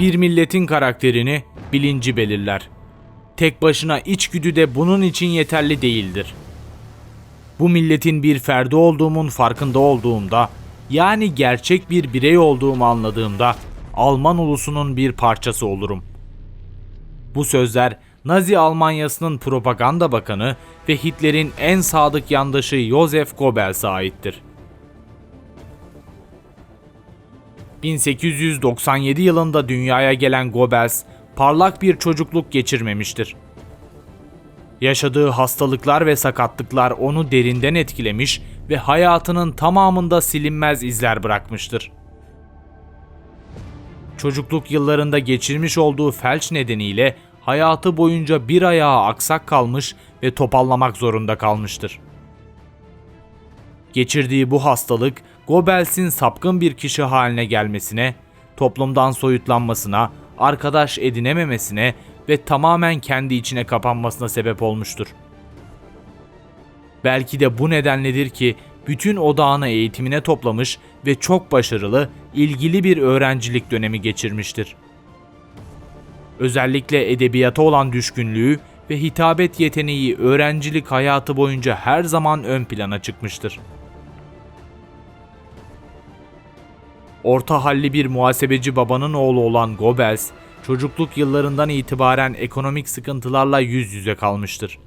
Bir milletin karakterini bilinci belirler. Tek başına içgüdü de bunun için yeterli değildir. Bu milletin bir ferdi olduğumun farkında olduğumda, yani gerçek bir birey olduğumu anladığımda Alman ulusunun bir parçası olurum. Bu sözler Nazi Almanyası'nın propaganda bakanı ve Hitler'in en sadık yandaşı Joseph Goebbels'e aittir. 1897 yılında dünyaya gelen Goebbels parlak bir çocukluk geçirmemiştir. Yaşadığı hastalıklar ve sakatlıklar onu derinden etkilemiş ve hayatının tamamında silinmez izler bırakmıştır. Çocukluk yıllarında geçirmiş olduğu felç nedeniyle hayatı boyunca bir ayağı aksak kalmış ve topallamak zorunda kalmıştır. Geçirdiği bu hastalık Goebbels'in sapkın bir kişi haline gelmesine, toplumdan soyutlanmasına, arkadaş edinememesine ve tamamen kendi içine kapanmasına sebep olmuştur. Belki de bu nedenledir ki bütün odağını eğitimine toplamış ve çok başarılı, ilgili bir öğrencilik dönemi geçirmiştir. Özellikle edebiyata olan düşkünlüğü ve hitabet yeteneği öğrencilik hayatı boyunca her zaman ön plana çıkmıştır. Orta halli bir muhasebeci babanın oğlu olan Goebbels, çocukluk yıllarından itibaren ekonomik sıkıntılarla yüz yüze kalmıştır.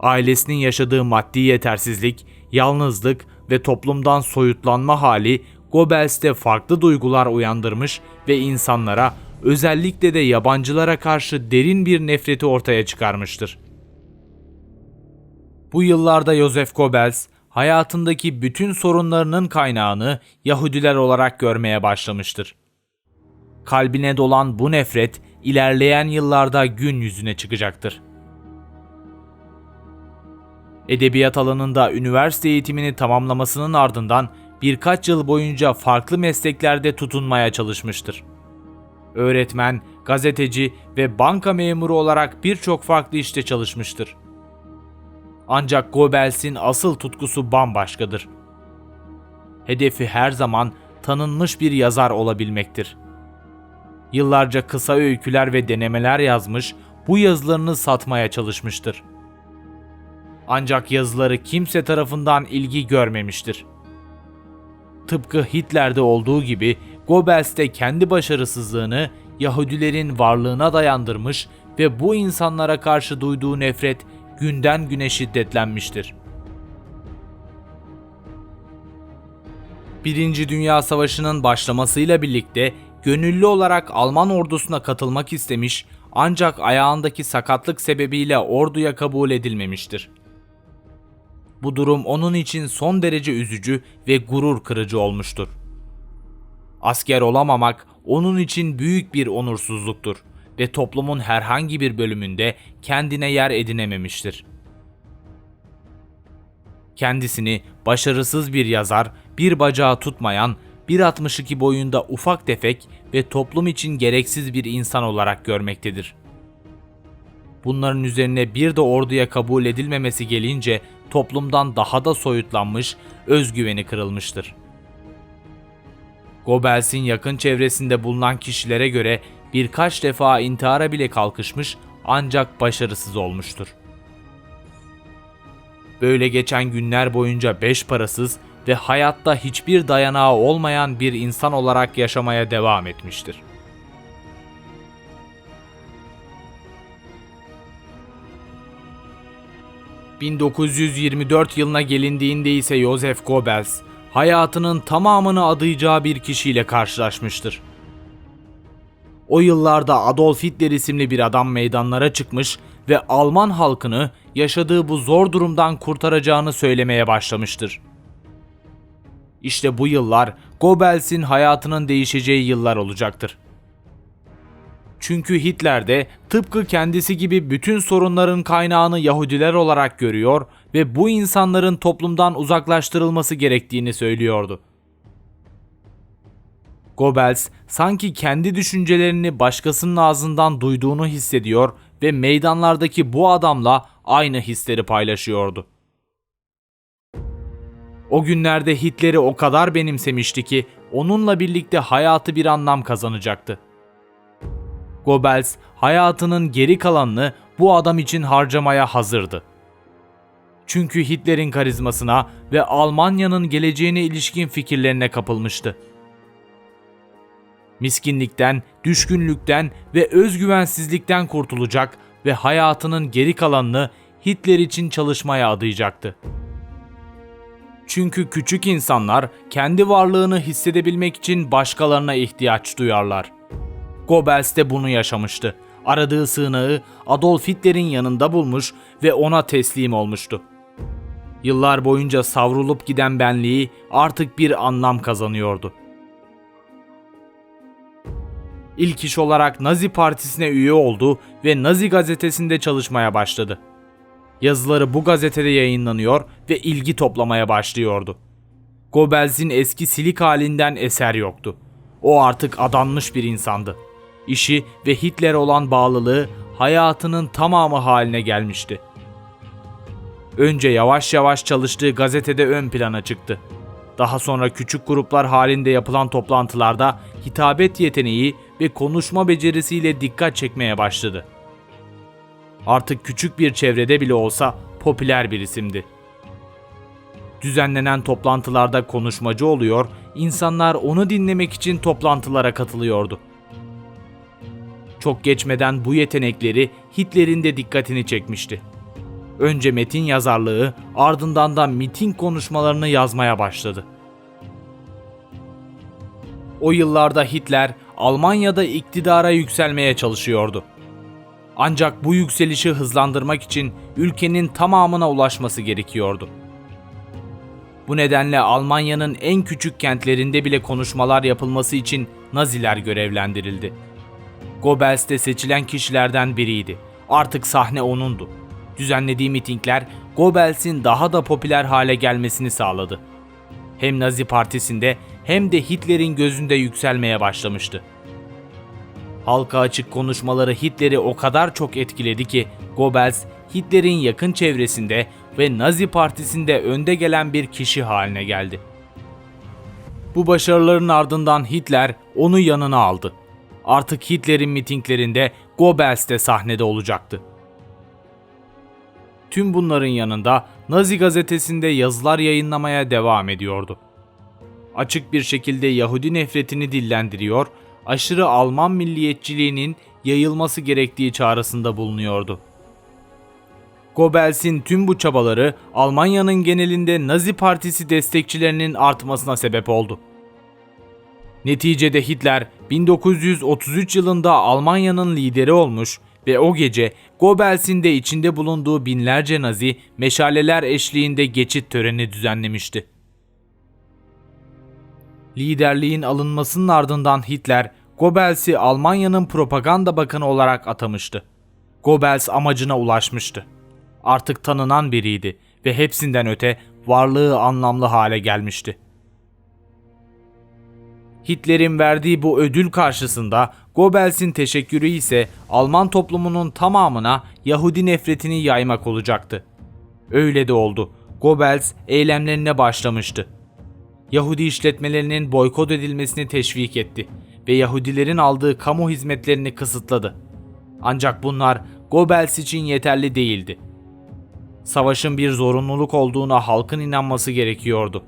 Ailesinin yaşadığı maddi yetersizlik, yalnızlık ve toplumdan soyutlanma hali Goebbels'te farklı duygular uyandırmış ve insanlara, özellikle de yabancılara karşı derin bir nefreti ortaya çıkarmıştır. Bu yıllarda Joseph Goebbels, hayatındaki bütün sorunlarının kaynağını Yahudiler olarak görmeye başlamıştır. Kalbine dolan bu nefret ilerleyen yıllarda gün yüzüne çıkacaktır. Edebiyat alanında üniversite eğitimini tamamlamasının ardından birkaç yıl boyunca farklı mesleklerde tutunmaya çalışmıştır. Öğretmen, gazeteci ve banka memuru olarak birçok farklı işte çalışmıştır. Ancak Goebbels'in asıl tutkusu bambaşkadır. Hedefi her zaman tanınmış bir yazar olabilmektir. Yıllarca kısa öyküler ve denemeler yazmış, bu yazılarını satmaya çalışmıştır. Ancak yazıları kimse tarafından ilgi görmemiştir. Tıpkı Hitler'de olduğu gibi Goebbels de kendi başarısızlığını Yahudilerin varlığına dayandırmış ve bu insanlara karşı duyduğu nefret günden güne şiddetlenmiştir. Birinci Dünya Savaşı'nın başlamasıyla birlikte gönüllü olarak Alman ordusuna katılmak istemiş ancak ayağındaki sakatlık sebebiyle orduya kabul edilmemiştir. Bu durum onun için son derece üzücü ve gurur kırıcı olmuştur. Asker olamamak onun için büyük bir onursuzluktur ve toplumun herhangi bir bölümünde kendine yer edinememiştir. Kendisini başarısız bir yazar, bir bacağı tutmayan, 1.62 boyunda ufak tefek ve toplum için gereksiz bir insan olarak görmektedir. Bunların üzerine bir de orduya kabul edilmemesi gelince toplumdan daha da soyutlanmış, özgüveni kırılmıştır. Goebbels'in yakın çevresinde bulunan kişilere göre birkaç defa intihara bile kalkışmış ancak başarısız olmuştur. Böyle geçen günler boyunca beş parasız ve hayatta hiçbir dayanağı olmayan bir insan olarak yaşamaya devam etmiştir. ...1924 yılına gelindiğinde ise Joseph Goebbels... ...hayatının tamamını adayacağı bir kişiyle karşılaşmıştır. O yıllarda Adolf Hitler isimli bir adam meydanlara çıkmış ve Alman halkını yaşadığı bu zor durumdan kurtaracağını söylemeye başlamıştır. İşte bu yıllar Goebbels'in hayatının değişeceği yıllar olacaktır. Çünkü Hitler de tıpkı kendisi gibi bütün sorunların kaynağını Yahudiler olarak görüyor ve bu insanların toplumdan uzaklaştırılması gerektiğini söylüyordu. Goebbels sanki kendi düşüncelerini başkasının ağzından duyduğunu hissediyor ve meydanlardaki bu adamla aynı hisleri paylaşıyordu. O günlerde Hitler'i o kadar benimsemişti ki onunla birlikte hayatı bir anlam kazanacaktı. Goebbels hayatının geri kalanını bu adam için harcamaya hazırdı. Çünkü Hitler'in karizmasına ve Almanya'nın geleceğine ilişkin fikirlerine kapılmıştı. Miskinlikten, düşkünlükten ve özgüvensizlikten kurtulacak ve hayatının geri kalanını Hitler için çalışmaya adayacaktı. Çünkü küçük insanlar kendi varlığını hissedebilmek için başkalarına ihtiyaç duyarlar. Goebbels de bunu yaşamıştı. Aradığı sığınağı Adolf Hitler'in yanında bulmuş ve ona teslim olmuştu. Yıllar boyunca savrulup giden benliği artık bir anlam kazanıyordu. İlk iş olarak Nazi Partisi'ne üye oldu ve Nazi gazetesinde çalışmaya başladı. Yazıları bu gazetede yayınlanıyor ve ilgi toplamaya başlıyordu. Goebbels'in eski silik halinden eser yoktu. O artık adanmış bir insandı. İşi ve Hitler olan bağlılığı hayatının tamamı haline gelmişti. Önce yavaş yavaş çalıştığı gazetede ön plana çıktı. Daha sonra küçük gruplar halinde yapılan toplantılarda hitabet yeteneği ve konuşma becerisiyle dikkat çekmeye başladı. Artık küçük bir çevrede bile olsa popüler bir isimdi. Düzenlenen toplantılarda konuşmacı oluyor, insanlar onu dinlemek için toplantılara katılıyordu. Çok geçmeden bu yetenekleri Hitler'in de dikkatini çekmişti. Önce metin yazarlığı, ardından da miting konuşmalarını yazmaya başladı. O yıllarda Hitler Almanya'da iktidara yükselmeye çalışıyordu. Ancak bu yükselişi hızlandırmak için ülkenin tamamına ulaşması gerekiyordu. Bu nedenle Almanya'nın en küçük kentlerinde bile konuşmalar yapılması için Naziler görevlendirildi. Goebbels de seçilen kişilerden biriydi. Artık sahne onundu. Düzenlediği mitingler Goebbels'in daha da popüler hale gelmesini sağladı. Hem Nazi Partisi'nde hem de Hitler'in gözünde yükselmeye başlamıştı. Halka açık konuşmaları Hitler'i o kadar çok etkiledi ki Goebbels Hitler'in yakın çevresinde ve Nazi Partisi'nde önde gelen bir kişi haline geldi. Bu başarıların ardından Hitler onu yanına aldı. Artık Hitler'in mitinglerinde Goebbels de sahnede olacaktı. Tüm bunların yanında Nazi gazetesinde yazılar yayınlamaya devam ediyordu. Açık bir şekilde Yahudi nefretini dillendiriyor, aşırı Alman milliyetçiliğinin yayılması gerektiği çağrısında bulunuyordu. Goebbels'in tüm bu çabaları Almanya'nın genelinde Nazi Partisi destekçilerinin artmasına sebep oldu. Neticede Hitler 1933 yılında Almanya'nın lideri olmuş ve o gece Goebbels'in de içinde bulunduğu binlerce Nazi meşaleler eşliğinde geçit töreni düzenlemişti. Liderliğin alınmasının ardından Hitler Goebbels'i Almanya'nın propaganda bakanı olarak atamıştı. Goebbels amacına ulaşmıştı. Artık tanınan biriydi ve hepsinden öte varlığı anlamlı hale gelmişti. Hitler'in verdiği bu ödül karşısında Goebbels'in teşekkürü ise Alman toplumunun tamamına Yahudi nefretini yaymak olacaktı. Öyle de oldu. Goebbels eylemlerine başlamıştı. Yahudi işletmelerinin boykot edilmesini teşvik etti ve Yahudilerin aldığı kamu hizmetlerini kısıtladı. Ancak bunlar Goebbels için yeterli değildi. Savaşın bir zorunluluk olduğuna halkın inanması gerekiyordu.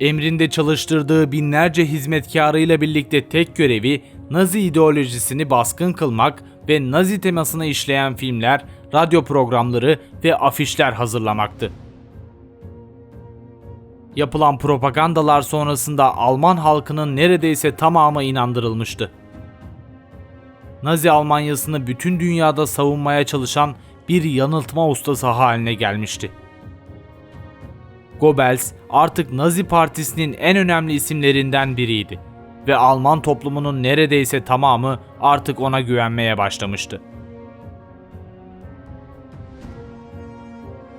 Emrinde çalıştırdığı binlerce hizmetkarıyla birlikte tek görevi Nazi ideolojisini baskın kılmak ve Nazi temasını işleyen filmler, radyo programları ve afişler hazırlamaktı. Yapılan propagandalar sonrasında Alman halkının neredeyse tamamı inandırılmıştı. Nazi Almanyasını bütün dünyada savunmaya çalışan bir yanıltma ustası haline gelmişti. Goebbels artık Nazi Partisi'nin en önemli isimlerinden biriydi ve Alman toplumunun neredeyse tamamı artık ona güvenmeye başlamıştı.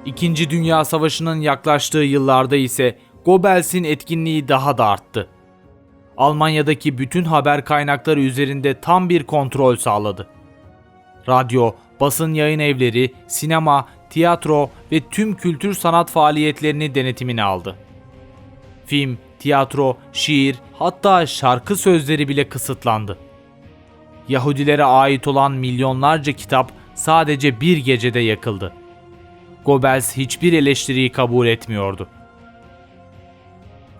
İkinci Dünya Savaşı'nın yaklaştığı yıllarda ise Goebbels'in etkinliği daha da arttı. Almanya'daki bütün haber kaynakları üzerinde tam bir kontrol sağladı. Radyo, basın yayın evleri, sinema, tiyatro ve tüm kültür sanat faaliyetlerini denetimine aldı. Film, tiyatro, şiir, hatta şarkı sözleri bile kısıtlandı. Yahudilere ait olan milyonlarca kitap sadece bir gecede yakıldı. Goebbels hiçbir eleştiriyi kabul etmiyordu.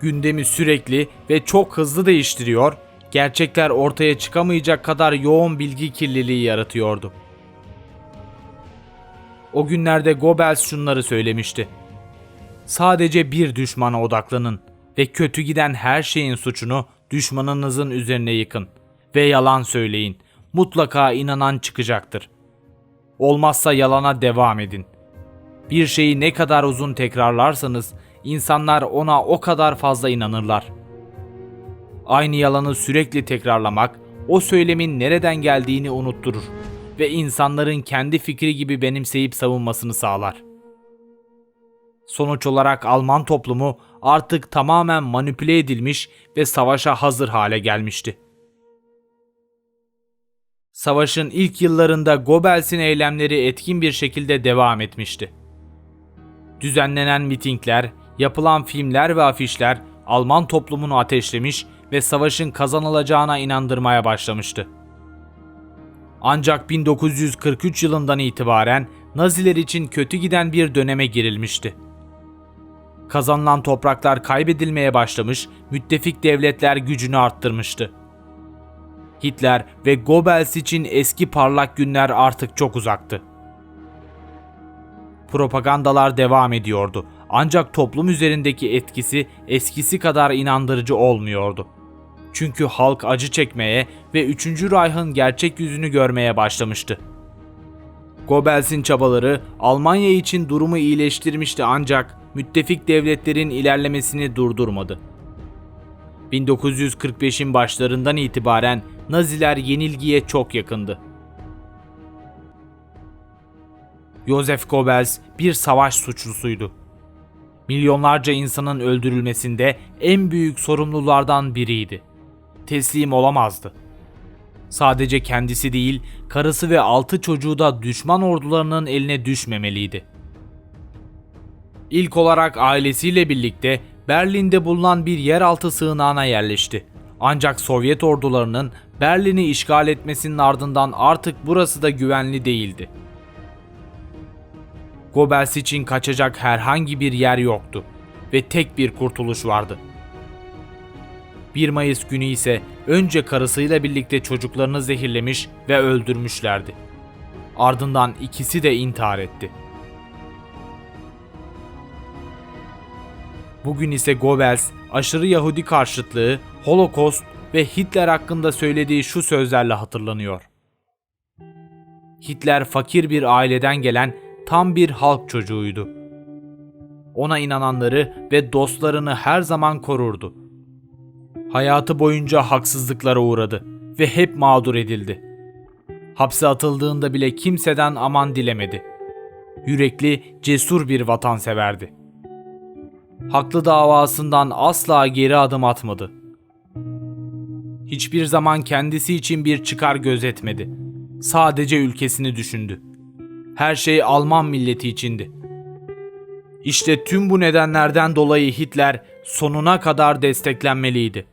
Gündemi sürekli ve çok hızlı değiştiriyor, gerçekler ortaya çıkamayacak kadar yoğun bilgi kirliliği yaratıyordu. O günlerde Goebbels şunları söylemişti. Sadece bir düşmana odaklanın ve kötü giden her şeyin suçunu düşmanınızın üzerine yıkın ve yalan söyleyin. Mutlaka inanan çıkacaktır. Olmazsa yalana devam edin. Bir şeyi ne kadar uzun tekrarlarsanız insanlar ona o kadar fazla inanırlar. Aynı yalanı sürekli tekrarlamak o söylemin nereden geldiğini unutturur ve insanların kendi fikri gibi benimseyip savunmasını sağlar. Sonuç olarak Alman toplumu artık tamamen manipüle edilmiş ve savaşa hazır hale gelmişti. Savaşın ilk yıllarında Goebbels'in eylemleri etkin bir şekilde devam etmişti. Düzenlenen mitingler, yapılan filmler ve afişler Alman toplumunu ateşlemiş ve savaşın kazanılacağına inandırmaya başlamıştı. Ancak 1943 yılından itibaren Naziler için kötü giden bir döneme girilmişti. Kazanılan topraklar kaybedilmeye başlamış, müttefik devletler gücünü arttırmıştı. Hitler ve Goebbels için eski parlak günler artık çok uzaktı. Propagandalar devam ediyordu ancak toplum üzerindeki etkisi eskisi kadar inandırıcı olmuyordu. Çünkü halk acı çekmeye ve 3. Reich'ın gerçek yüzünü görmeye başlamıştı. Goebbels'in çabaları Almanya için durumu iyileştirmişti ancak müttefik devletlerin ilerlemesini durdurmadı. 1945'in başlarından itibaren Naziler yenilgiye çok yakındı. Joseph Goebbels bir savaş suçlusuydu. Milyonlarca insanın öldürülmesinde en büyük sorumlulardan biriydi. Teslim olamazdı. Sadece kendisi değil, karısı ve altı çocuğu da düşman ordularının eline düşmemeliydi. İlk olarak ailesiyle birlikte Berlin'de bulunan bir yeraltı sığınağına yerleşti. Ancak Sovyet ordularının Berlin'i işgal etmesinin ardından artık burası da güvenli değildi. Goebbels için kaçacak herhangi bir yer yoktu ve tek bir kurtuluş vardı. 1 Mayıs günü ise önce karısıyla birlikte çocuklarını zehirlemiş ve öldürmüşlerdi. Ardından ikisi de intihar etti. Bugün ise Goebbels aşırı Yahudi karşıtlığı, Holocaust ve Hitler hakkında söylediği şu sözlerle hatırlanıyor. Hitler fakir bir aileden gelen tam bir halk çocuğuydu. Ona inananları ve dostlarını her zaman korurdu. Hayatı boyunca haksızlıklara uğradı ve hep mağdur edildi. Hapse atıldığında bile kimseden aman dilemedi. Yürekli, cesur bir vatanseverdi. Haklı davasından asla geri adım atmadı. Hiçbir zaman kendisi için bir çıkar gözetmedi. Sadece ülkesini düşündü. Her şey Alman milleti içindi. İşte tüm bu nedenlerden dolayı Hitler sonuna kadar desteklenmeliydi.